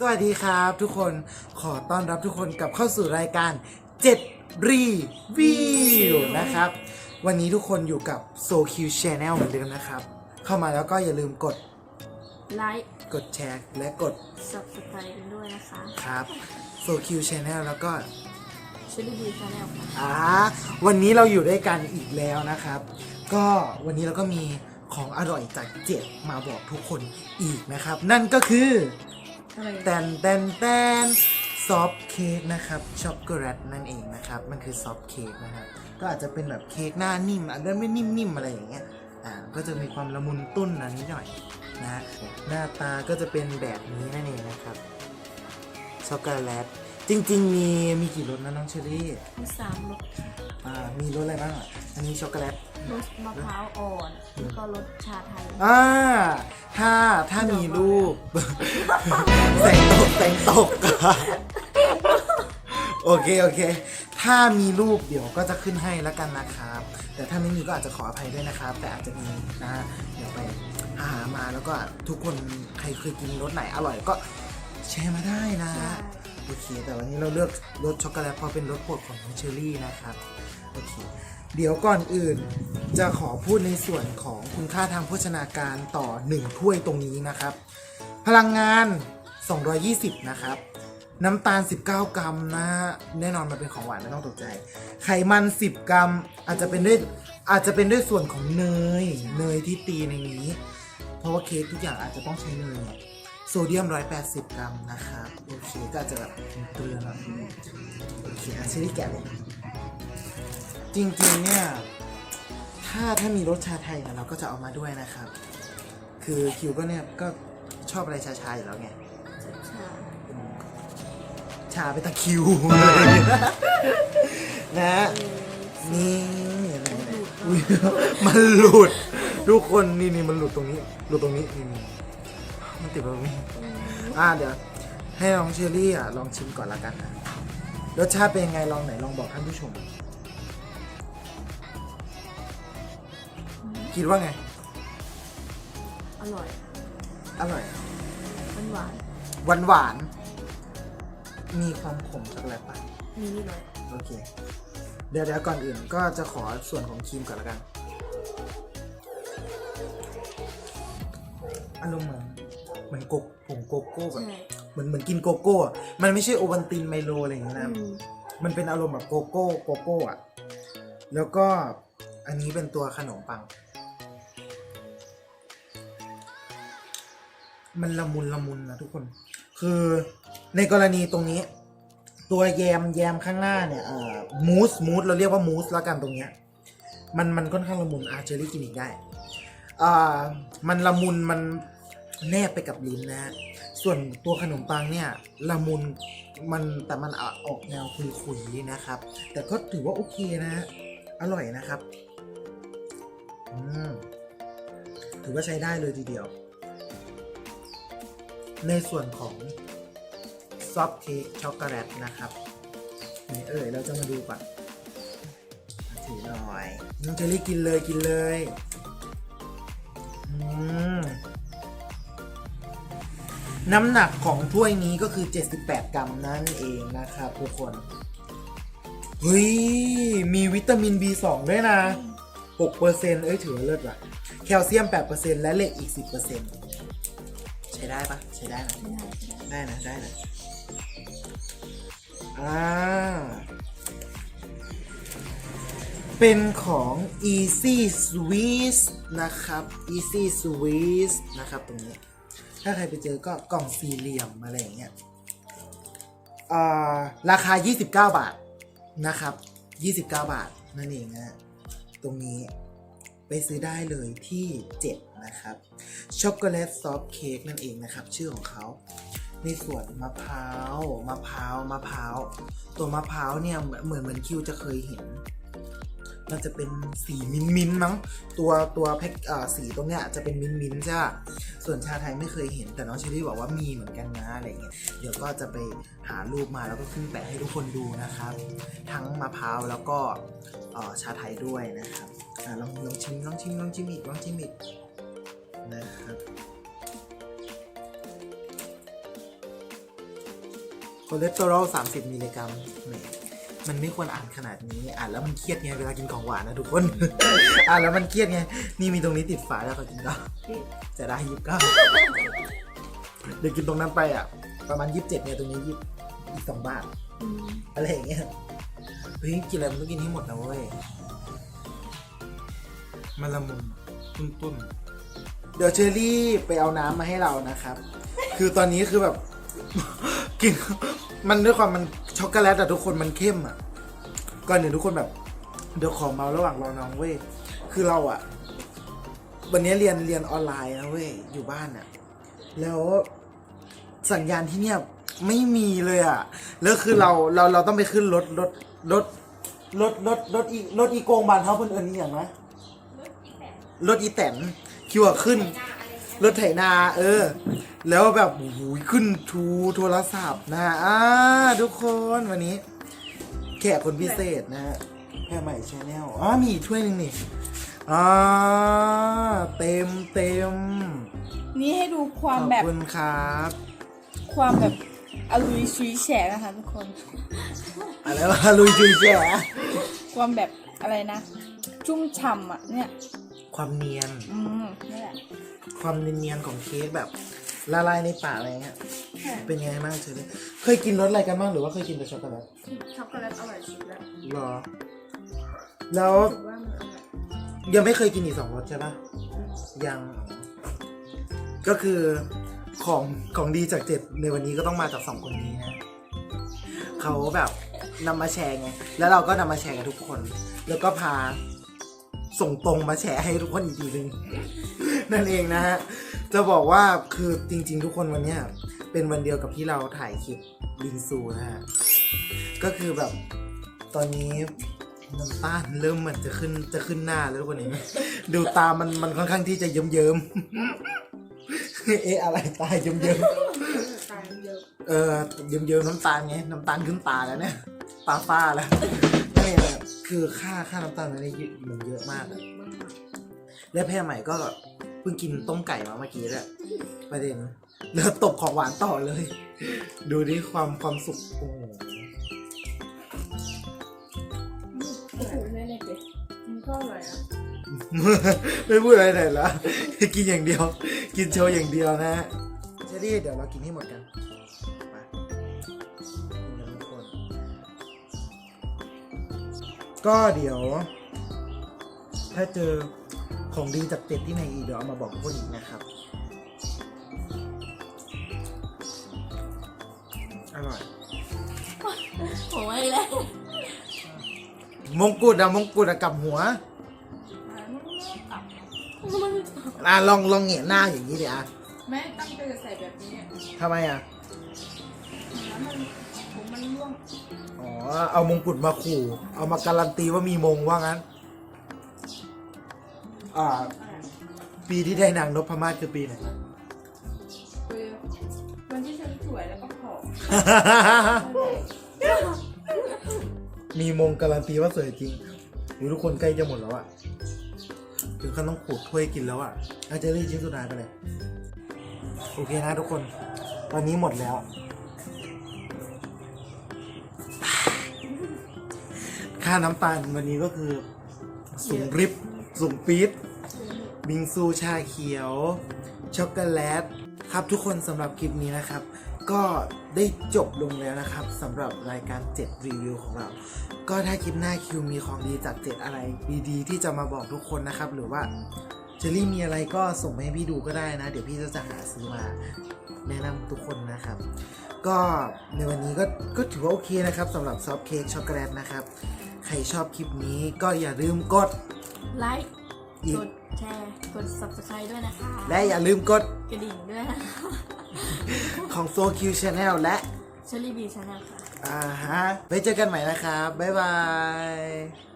สวัสดีครับทุกคนขอต้อนรับทุกคนกลับเข้าสู่รายการ7รีวิวนะครับ วันนี้ทุกคนอยู่กับ s o q Channel เหมือนเดิมนะครับ เข้ามาแล้วก็อย่าลืมกดไลค์กดแชร์และกด subscribe กันด้วยนะคะครับ s o q Channel แล้วก็ชิลลี่บีชาแนลค่ะอ่าวันนี้เราอยู่ด้วยกันอีกแล้วนะครับ ก็วันนี้เราก็มีของอร่อยจากเจ็ดมาบอกทุกคนอีกนะครับ นั่นก็คือ อะไรแตนแตนแตนซอฟเค้กนะครับช็อกโกแลตนั่นเองนะครับ มันคือซอฟเค้กนะครับ ก็อาจจะเป็นแบบเค้กหน้านิ่มอาจจะไม่นิ่มๆอะไรอย่างเงี้ยอ่าก็จะมีความละมุนตุ้นอันนี้หน่อยนะหน้าตาก็จะเป็นแบบนี้นั่นเองนะครับช็อกโกแลตจริง ๆ มีมีกี่รสนะน้องเชอรี่ มีสามรส อ่ามีรสอะไรบ้างอะอันนี้ช็อกโกแลต รสมะพร้าวอ่อนแล้วก็รสชาไทยอ่า ถ้าถ้ามีรูป แสงตกแสงตก โอเค โอเค ถ้ามีรูปเดี๋ยวก็จะขึ้นให้แล้วกันนะครับ แต่ถ้าไม่มีก็อาจจะขออภัยด้วยนะครับ แต่อาจจะมีนะเดี๋ยวไปหามาแล้วก็ทุกคนใครเคยกินรสไหนอร่อยก็แชร์มาได้นะ ใช่ โอเค แต่วันนี้เราเลือกรสช็อกโกแลตเพราะเป็นรสโปรดของน้องเชอรี่นะครับ โอเค เดี๋ยวก่อนอื่นจะขอพูดในส่วนของคุณค่าทางโภชนาการต่อ 1 ถ้วยตรงนี้นะครับ พลังงาน 220 นะครับ น้ำตาล 19 กรัมนะฮะแน่นอนมันเป็นของหวานไม่ต้องตกใจ ไขมัน 10 กรัม อาจจะเป็นด้วยอาจจะเป็นด้วยส่วนของเนย เนยที่ตีในนี้ เพราะว่าเค้กทุกอย่างอาจจะต้องใช้เนย โซเดียม 180 กรัมนะครับโอเคก็อาจจะแบบเกลือหน่อยโอเคอะชิลลี่แกะเลย จริงๆเนี่ย ถ้าถ้ามีรสชาไทยเนี่ยเราก็จะเอามาด้วยนะครับ คือคิวก็เนี่ยก็ชอบอะไรชาๆอยู่แล้วไงชาชาเป็นตะคริวนะนี่อะไรเนี่ยอุ๊ยมันหลุด ทุกคนนี่นี่มันหลุดตรงนี้หลุดตรงนี้นี่นี่ มันติดตรงนี้อ่าเดี๋ยว ให้ลองเชอรี่อะลองชิมก่อนละกันนะรสชาติเป็นยังไงลองไหนลองบอกท่านผู้ชม คิดว่าไง อร่อย อร่อย มันหวานหวานหวานๆมีความขมช็อกโกแลตปะมีนี่เลยโอเค เดี๋ยวเดี๋ยวก่อนอื่นก็จะขอส่วนของครีมก่อนละกันอารมณ์เหมือน เหมือนโกกผงโกโก้แบบใช่เหมือนเหมือนกินโกโก้อะมันไม่ใช่โอวัลตินไมโลอะไรอย่างเงี้ยนะอืมมันเป็นอารมณ์แบบโกโก้โกโก้อะแล้วก็อันนี้เป็นตัวขนมปัง มันละมุนละมุนนะทุกคน คือในกรณีตรงนี้ ตัวแยมแยมข้างหน้าเนี่ยเอ่อมูสมูสเราเรียกว่ามูสแล้วกันตรงเนี้ยมันมันค่อนข้างละมุนอาเจอรี่กินอีกได้อ่ามันละมุนมัน แนบไปกับลิ้นนะฮะส่วนตัวขนมปังเนี่ยละมุนมันแต่มันออกแนวคุยๆนะครับ แต่ก็ถือว่าโอเคนะฮะอร่อยนะครับอืมถือว่าใช้ได้เลยทีเดียว ในส่วนของซอฟต์เค้กช็อกโกแลตนะครับนี่เอ่ยเราจะมาดูก่อนถือหน่อยน้องเจลลี่กินเลยกินเลย อืม น้ำหนักของถ้วยนี้ก็คือ 78 กรัมนั่นเองนะครับทุกคน เฮ้ย มีวิตามิน B2 ด้วยนะ 6%เอ้ยถือว่าเลิศว่ะ แคลเซียม 8%และเหล็กอีก 10%ใช้ได้ปะใช้ได้นะไม่ได้ไม่ได้ได้นะ ได้นะอ่าเป็นของ Easy Swiss นะครับ Easy Swiss นะครับตรงนี้ ถ้าใครไปเจอก็กล่องสี่เหลี่ยมอะไรอย่างเงี้ยอ่าราคา 29 บาทนะครับ 29 บาทนั่นเองนะตรงนี้ไปซื้อได้เลยที่ 7 นะครับช็อกโกแลตซอฟต์เค้กนั่นเองนะครับ ชื่อของเขาในส่วนมะพร้าวมะพร้าวมะพร้าวตัวมะพร้าวเนี่ยเหมือนเหมือนคิวจะเคยเห็น มันจะเป็นสีมิ้นมิ้นมั้งตัวตัวแพ็คเอ่อสีตรงเนี้ยจะเป็นมิ้นมิ้นท์ใช่ส่วนชาไทยไม่เคยเห็นแต่น้องเชอรี่บอกว่ามีเหมือนกันนะอะไรเงี้ยเดี๋ยวก็จะไปหารูปมาแล้วก็ขึ้นแปะให้ทุกคนดูนะครับ ทั้งมะพร้าวแล้วก็เอ่อชาไทยด้วยนะครับอะลองลองชิมลองชิมลองชิมอีกลองชิมอีกนะครับคอเลสเตอรอล30 มิลลิกรัมแหม มันไม่ควรอ่านขนาดนี้ อ่านแล้วมันเครียดไงเวลากินของหวานนะทุกคน อ่านแล้วมันเครียดไง นี่มีตรงนี้ติดฝาแล้วก็กินก็จะได้ยิบเก้าเดี๋ยวกินตรงนั้นไปอะ ประมาณยี่สิบเจ็ดเนี่ยตรงนี้ยี่อีกสองบาทอืมอะไรอย่างเงี้ยเฮ้ยกินอะไรมันต้องกินให้หมดนะเว้ยมันละมุนตุ้นตุ้นๆเดี๋ยวเชอรี่ไปเอาน้ำมาให้เรานะครับ คือตอนนี้คือแบบ กิน มันด้วยความมันช็อกโกแลตอะทุกคนมันเข้มอะก่อนหนึ่งทุกคนแบบ เดี๋ยวขอเมาระหว่างรอน้องเว้ยคือเราอะ วันนี้เรียนเรียนออนไลน์นะเว้ยอยู่บ้านอะ แล้วสัญญาณที่เนี่ยไม่มีเลยอะแล้วคือเราเราเราต้องไปขึ้นรถรถรถรถรถรถอีรถอีโกงบานเขาเพิ่นเอิญนี่อย่างไรรถอีแตนคิวอะขึ้น รถไถนา เออ แล้วแบบโอ้โหขึ้นทูโทรศัพท์นะฮะอ่าทุกคนวันนี้ แขกคนพิเศษนะฮะแพรใหม่ชาแนลอ๋อมีอีกถ้วยหนึ่งนี่อ่าเต็มเต็มนี่ให้ดูคขวามอบแบบคุณครับ ความแบบอลุยชุยแฉกนะคะทุกคน อะไรวะลุยจุยแจ๋ความแบบอะไรนะ ชุ่มฉ่ำอะเนี่ย ความเนียน อืมนี่แหละความเนียนๆของเค้กแบบละลายในปากอะไรเงี้ย เป็นไงบ้างเชอรี่เคยกินรสอะไรกันบ้างหรือว่าเคยกินแต่ช็อกโกแลตช็อกโกแลตอร่อยสุดแล้วหรอ แล้วถือว่ามันอร่อยยังไม่เคยกินอีกสองรสใช่ปะยังก็คือของของดีจากเจ็ดในวันนี้ก็ต้องมาจากสองคนนี้นะเขาแบบนำมาแชร์ไง แล้วเราก็นำมาแชร์กับทุกคน แล้วก็พา ส่งตรงมาแชร์ให้ทุกคนอีกทีนึง นั่นเองนะฮะ จะบอกว่าคือจริง ๆ ทุกคนวันเนี้ยเป็นวันเดียวกับที่เราถ่ายคลิปบิงซูนะฮะ ก็คือแบบตอนนี้น้ำตาลเริ่มเหมือนจะขึ้นจะขึ้นหน้าแล้วทุกคนเห็นไหมดูตามันมันค่อนข้างที่จะเยิ้มเยิ้มๆเอ๊ะอะไรตาเยิ้มเยิ้มๆตายเยอะเออเยิ้มเยิ้มๆน้ำตาลไงน้ำตาลขึ้นตาแล้วเนี่ยตาฟ้าแล้ว นี่แหละคือค่าค่าน้ำตาลมันนี่เยอะมันเยอะมากอะและแพรใหม่ก็เพิ่งกินต้มไก่มาเมื่อกี้แหละประเด็นแล้วตบของหวานต่อเลย ดูดิความความสุขโอ้โหโอ้โหเล็กเลยมันก็อร่อยอะไม่พูดอะไรเลยละกินอย่างเดียว กินโชว์อย่างเดียวนะฮะเชอรี่เดี๋ยวเรากินให้หมดกัน ก็เดี๋ยว ถ้าเจอของดีจากเป็ดที่ไหนอีกเดี๋ยวเอามาบอกทุกคนอีกนะครับ อร่อย โอ้ยแล้วมงกุฎอะมงกุฎอะกลับหัว มันอะลองลองเหงียหน้าอย่างนี้ดิอะแม่ตั้งใจจะใส่แบบนี้ทำไมอะแล้วมันผมมันร่วงอ๋อ เอามงกุฎมาขู่ เอามาการันตีว่ามีมงว่างั้น อ่า ปีที่ได้นางนพมาศคือปีไหนคือวันที่ฉันสวยแล้วก็ผอมมีมงการันตีว่าสวยจริงหรือทุกคนใกล้จะหมดแล้วอะถึงขั้นต้องขูดถ้วยกินแล้วอะอาจจะรีบชิ้นสุดท้ายไปเลย โอเคนะทุกคน ตอนนี้หมดแล้ว ค่าน้ำตาลวันนี้ก็คือ สูงริบสูงปี๊ดบิงซูชาเขียว ช็อกโกแลต ครับทุกคนสำหรับคลิปนี้นะครับ ก็ได้จบลงแล้วนะครับสำหรับรายการ 7 รีวิวของเรา ก็ถ้าคลิปหน้าคิวมีของดีจาก 7 อะไรดีๆที่จะมาบอกทุกคนนะครับ หรือว่าเจลลี่มีอะไรก็ส่งมาให้พี่ดูก็ได้นะ เดี๋ยวพี่จะจะหาซื้อมาแนะนำทุกคนนะครับ ก็ในวันนี้ก็ก็ถือว่าโอเคนะครับสำหรับซอฟเค้กช็อกโกแลตนะครับ ใครชอบคลิปนี้ก็อย่าลืมกดไลค์อีกกดแชร์กด subscribe ด้วยนะคะและอย่าลืมกดกระดิ่งด้วยนะคะของโซคิวชาแนลและเชอรี่บีชาแนลค่ะ อ่าฮะไว้เจอกันใหม่นะครับ บ๊ายบาย